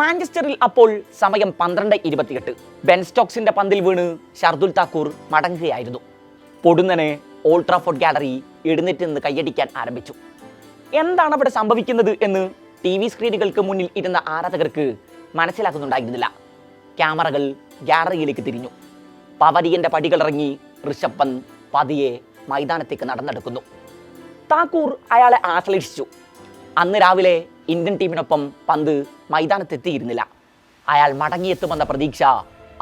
മാഞ്ചസ്റ്ററിൽ അപ്പോൾ സമയം പന്ത്രണ്ട് ഇരുപത്തിയെട്ട്. ബെൻ സ്റ്റോക്സിന്റെ പന്തിൽ വീണ് ഷർദുൽ താക്കൂർ മടങ്ങുകയായിരുന്നു. പൊടുന്നനെ ഓൾട്രാഫോർഡ് ഗാലറി എഴുന്നേറ്റ് നിന്ന് കയ്യടിക്കാൻ ആരംഭിച്ചു. എന്താണ് അവിടെ സംഭവിക്കുന്നത് എന്ന് ടി വി സ്ക്രീനുകൾക്ക് മുന്നിൽ ഇരുന്ന ആരാധകർക്ക് മനസ്സിലാക്കുന്നുണ്ടായിരുന്നില്ല ക്യാമറകൾ ഗാലറിയിലേക്ക് തിരിഞ്ഞു. പവരിയന്റെ പടികളിറങ്ങി ഇറങ്ങി പന്ത് പതിയെ മൈതാനത്തേക്ക് നടന്നെടുക്കുന്നു. താക്കൂർ അയാളെ ആശ്ലേഷിച്ചു അന്ന് രാവിലെ ഇന്ത്യൻ ടീമിനൊപ്പം പന്ത് മൈതാനത്തെത്തിയിരുന്നില്ല. അയാൾ മടങ്ങിയെത്തുമെന്ന പ്രതീക്ഷ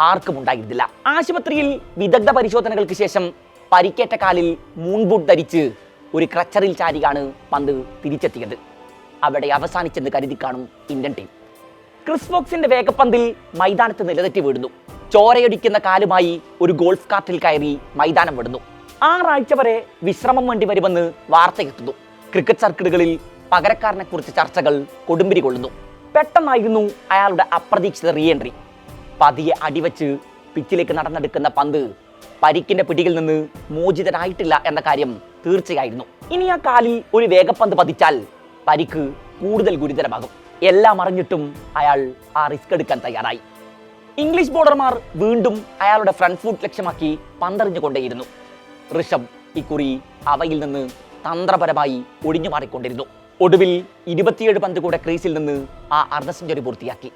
ആർക്കും ഉണ്ടായിരുന്നില്ല. ആശുപത്രിയിൽ വിദഗ്ധ പരിശോധനകൾക്ക് ശേഷം പരിക്കേറ്റ കാലിൽ മൂൺബൂട്ട് ധരിച്ച് ഒരു ക്രച്ചറിൽ ചാരിയാണ് പന്ത് തിരിച്ചെത്തിയത്. അവിടെ അവസാനിച്ചെന്ന് കരുതി കാണും ഇന്ത്യൻ ടീം. ക്രിസ് ഫോക്സിന്റെ വേഗപ്പന്തിൽ മൈതാനത്ത് നിലതെറ്റി വീഴുന്നു. ചോരയൊടിക്കുന്ന കാലുമായി ഒരു ഗോൾഫ് കാർട്ടിൽ കയറി മൈതാനം വിടുന്നു. ആറാഴ്ച വരെ വിശ്രമം വേണ്ടി വരുമെന്ന് വാർത്തയെത്തുന്നു ക്രിക്കറ്റ് സർക്കിളുകളിൽ പകരക്കാരനെ കുറിച്ച് ചർച്ചകൾ കൊടുമ്പിരി കൊള്ളുന്നു. പെട്ടെന്നായിരുന്നു അയാളുടെ അപ്രതീക്ഷിത റീ എൻട്രി പതിയെ അടിവച്ച് പിച്ചിലേക്ക് നടന്നെടുക്കുന്ന പന്ത് പരിക്കിന്റെ പിടിയിൽ നിന്ന് മോചിതനായിട്ടില്ല എന്ന കാര്യം തീർച്ചയായിരുന്നു. ഇനി ആ കാലിൽ ഒരു വേഗപ്പന്ത് പതിച്ചാൽ പരിക്ക് കൂടുതൽ ഗുരുതരമാകും. എല്ലാം അറിഞ്ഞിട്ടും അയാൾ ആ റിസ്ക് എടുക്കാൻ തയ്യാറായി. ഇംഗ്ലീഷ് ബോളർമാർ വീണ്ടും അയാളുടെ ഫ്രണ്ട് ഫുട്ട് ലക്ഷ്യമാക്കി പന്തറിഞ്ഞുകൊണ്ടേയിരുന്നു ഋഷഭ് ഇക്കുറി അവയിൽ നിന്ന് തന്ത്രപരമായി ഒഴിഞ്ഞു മാറിക്കൊണ്ടിരുന്നു. ഒടുവിൽ ഇരുപത്തിയേഴ് പന്ത് കൂടെ ക്രീസിൽ നിന്ന് ആ അർദ്ധ സെഞ്ചുറി പൂർത്തിയാക്കി.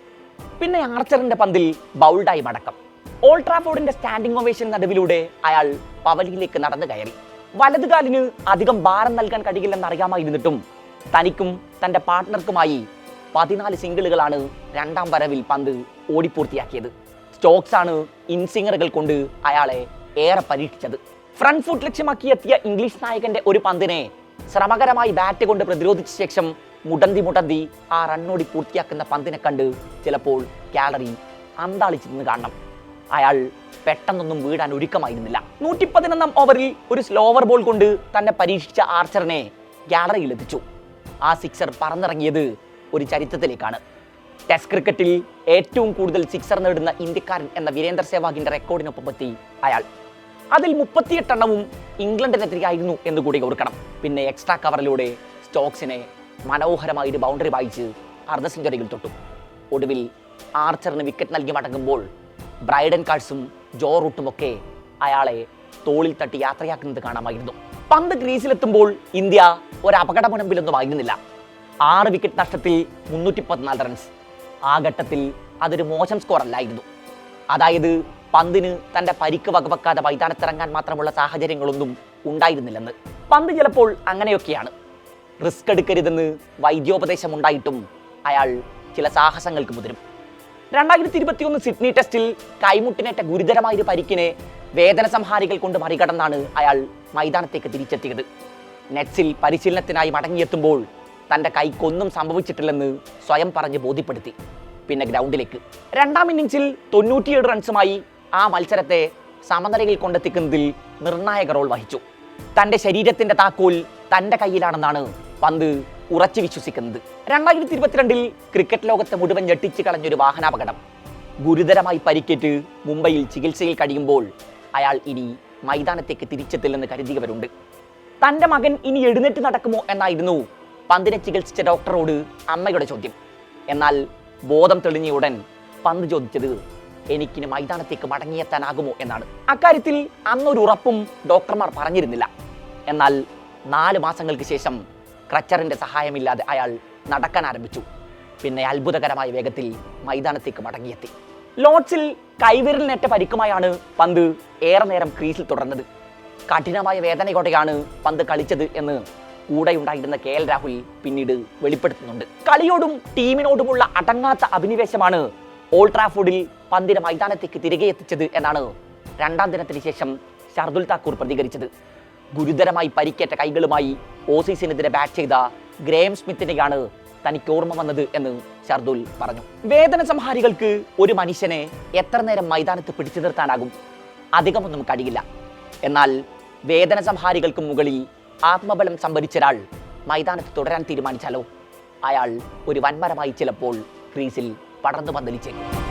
പിന്നെ ആർച്ചറിന്റെ പന്തിൽ ബൗൾഡായി മടക്കം. ഓൾട്രാഫോർഡിന്റെ സ്റ്റാൻഡിംഗ് ഒവേഷൻ നടുവിലൂടെ അയാൾ പവലിയിലേക്ക് നടന്നു കയറി. വലതുകാലിന് അധികം ഭാരം നൽകാൻ കഴിയില്ലെന്ന് അറിയാമായിരുന്നിട്ടും തനിക്കും തന്റെ പാർട്ട്ണർക്കുമായി പതിനാല് സിംഗിളുകളാണ് രണ്ടാം വരവിൽ പന്ത് ഓടിപ്പൂർത്തിയാക്കിയത്. സ്റ്റോക്സ് ആണ് ഇൻസിംഗറുകൾ കൊണ്ട് അയാളെ ഏറെ പരീക്ഷിച്ചത്. ഫ്രണ്ട് ഫുട്ട് ലക്ഷ്യമാക്കി എത്തിയ ഇംഗ്ലീഷ് നായകന്റെ ഒരു പന്തിനെ ശ്രമകരമായി ബാറ്റ് കൊണ്ട് പ്രതിരോധിച്ച ശേഷം മുടന്തി മുടന്തി ആ റണ്ണോടി പൂർത്തിയാക്കുന്ന പന്തിനെ കണ്ട് ചിലപ്പോൾ ഗാലറി അന്താളിച്ചു നിന്ന് കാണണം. അയാൾ പെട്ടെന്നൊന്നും വീടാൻ ഒരുക്കമായിരുന്നില്ല. നൂറ്റി പതിനൊന്നാം ഓവറിൽ ഒരു സ്ലോവർ ബോൾ കൊണ്ട് തന്നെ പരീക്ഷിച്ച ആർച്ചറിനെ ഗാലറിയിൽ എത്തിച്ചു. ആ സിക്സർ പറന്നിറങ്ങിയത് ഒരു ചരിത്രത്തിലേക്കാണ്. ടെസ്റ്റ് ക്രിക്കറ്റിൽ ഏറ്റവും കൂടുതൽ സിക്സർ നേടുന്ന ഇന്ത്യക്കാരൻ എന്ന വീരേന്ദർ സെവാഗിന്റെ റെക്കോർഡിനൊപ്പം എത്തി അയാൾ. അതിൽ മുപ്പത്തിയെട്ടെണ്ണവും ഇംഗ്ലണ്ടിനെതിരെയായിരുന്നു എന്ന് കൂടി ഓർക്കണം. പിന്നെ എക്സ്ട്രാ കവറിലൂടെ സ്റ്റോക്സിനെ മനോഹരമായി ഒരു ബൗണ്ടറി വായിച്ച് അർദ്ധ സെഞ്ചുറിയിൽ തൊട്ടു. ഒടുവിൽ ആർച്ചറിന് വിക്കറ്റ് നൽകി മടങ്ങുമ്പോൾ ബ്രൈഡൻ കാഴ്സും ജോ റൂട്ടുമൊക്കെ അയാളെ തോളിൽ തട്ടി യാത്രയാക്കുന്നത് കാണാമായിരുന്നു. പന്ത് ക്രീസിലെത്തുമ്പോൾ ഇന്ത്യ ഒരു അപകടമുനമ്പിലൊന്നും ആയിരുന്നില്ല. ആറ് വിക്കറ്റ് നഷ്ടത്തിൽ മുന്നൂറ്റി പതിനാല് റൺസ് ആ ഘട്ടത്തിൽ അതൊരു മോശം സ്കോർ അല്ലായിരുന്നു. അതായത് പന്തിന് തന്റെ പരിക്ക് വകവെക്കാതെ മൈതാനത്തിറങ്ങാൻ മാത്രമുള്ള സാഹചര്യങ്ങളൊന്നും ഉണ്ടായിരുന്നില്ലെന്ന്. പന്ത് ചിലപ്പോൾ അങ്ങനെയൊക്കെയാണ്. റിസ്ക് എടുക്കരുതെന്ന് വൈദ്യോപദേശം ഉണ്ടായിട്ടും അയാൾ ചില സാഹസങ്ങൾക്ക് മുതിരും. രണ്ടായിരത്തി ഇരുപത്തിയൊന്ന് സിഡ്നി ടെസ്റ്റിൽ കൈമുട്ടിനേറ്റ ഗുരുതരമായൊരു പരിക്കിനെ വേദന സംഹാരികൾ കൊണ്ട് മറികടന്നാണ് അയാൾ മൈതാനത്തേക്ക് തിരിച്ചെത്തിയത്. നെറ്റ്സിൽ പരിശീലനത്തിനായി മടങ്ങിയെത്തുമ്പോൾ തന്റെ കൈക്കൊന്നും സംഭവിച്ചിട്ടില്ലെന്ന് സ്വയം പറഞ്ഞ് ബോധ്യപ്പെടുത്തി. പിന്നെ ഗ്രൗണ്ടിലേക്ക്. രണ്ടാം ഇന്നിംഗ്സിൽ തൊണ്ണൂറ്റിയേഴ് റൺസുമായി ആ മത്സരത്തെ സമനിലയിൽ കൊണ്ടെത്തിക്കുന്നതിൽ നിർണായക റോൾ വഹിച്ചു. തന്റെ ശരീരത്തിന്റെ താക്കോൽ തന്റെ കയ്യിലാണെന്നാണ് പന്ത് ഉറച്ചു വിശ്വസിക്കുന്നത്. രണ്ടായിരത്തി ഇരുപത്തിരണ്ടിൽ ക്രിക്കറ്റ് ലോകത്തെ മുഴുവൻ ഞെട്ടിച്ചു കളഞ്ഞൊരു വാഹനാപകടം. ഗുരുതരമായി പരിക്കേറ്റ് മുംബൈയിൽ ചികിത്സയിൽ കഴിയുമ്പോൾ അയാൾ ഇനി മൈതാനത്തേക്ക് തിരിച്ചെത്തില്ലെന്ന് കരുതിയവരുണ്ട്. തന്റെ മകൻ ഇനി എഴുന്നേറ്റ് നടക്കുമോ എന്നായിരുന്നു പന്തിനെ ചികിത്സിച്ച ഡോക്ടറോട് അമ്മയുടെ ചോദ്യം. എന്നാൽ ബോധം തെളിഞ്ഞ ഉടൻ പന്ത് ചോദിച്ചത് എനിക്കിനി മൈതാനത്തേക്ക് മടങ്ങിയെത്താനാകുമോ എന്നാണ്. അക്കാര്യത്തിൽ അന്നൊരു ഉറപ്പും ഡോക്ടർമാർ പറഞ്ഞിരുന്നില്ല. എന്നാൽ നാല് മാസങ്ങൾക്ക് ശേഷം ക്രച്ചറിന്റെ സഹായമില്ലാതെ അയാൾ നടക്കാൻ ആരംഭിച്ചു. പിന്നെ അത്ഭുതകരമായ വേഗത്തിൽ മൈതാനത്തേക്ക് മടങ്ങിയെത്തി. ലോഡ്സിൽ കൈവിരലിനേറ്റ പരിക്കുമായാണ് പന്ത് ഏറെ നേരം ക്രീസിൽ തുടർന്നത്. കഠിനമായ വേദനയോടെയാണ് പന്ത് കളിച്ചത് എന്ന് കൂടെയുണ്ടായിരുന്ന കെ എൽ രാഹുൽ പിന്നീട് വെളിപ്പെടുത്തുന്നുണ്ട്. കളിയോടും ടീമിനോടുമുള്ള അടങ്ങാത്ത അഭിനിവേശമാണ് ഓൾ ട്രാഫോർഡിൽ പന്തിനെ മൈതാനത്തേക്ക് തിരികെ എത്തിച്ചത് എന്നാണ് രണ്ടാം ദിനത്തിന് ശേഷം ഷർദുൽ താക്കൂർ പ്രതികരിച്ചത്. ഗുരുതരമായി പരിക്കേറ്റ കൈകളുമായി ഓസീസിനെതിരെ ബാറ്റ് ചെയ്ത ഗ്രേം സ്മിത്തിനെയാണ് തനിക്ക് ഓർമ്മ വന്നത് എന്ന് ഷർദുൽ പറഞ്ഞു. വേദന സംഹാരികൾക്ക് ഒരു മനുഷ്യനെ എത്ര നേരം മൈതാനത്ത് പിടിച്ചു നിർത്താനാകും? അധികമൊന്നും കഴിയില്ല. എന്നാൽ വേദന സംഹാരികൾക്ക് മുകളിൽ ആത്മബലം സംഭരിച്ച ഒരാൾ മൈതാനത്ത് തുടരാൻ തീരുമാനിച്ചാലോ? അയാൾ ഒരു വൻമരമായി ചിലപ്പോൾ ക്രീസിൽ പടർന്നു പന്തലിച്ചേക്കും.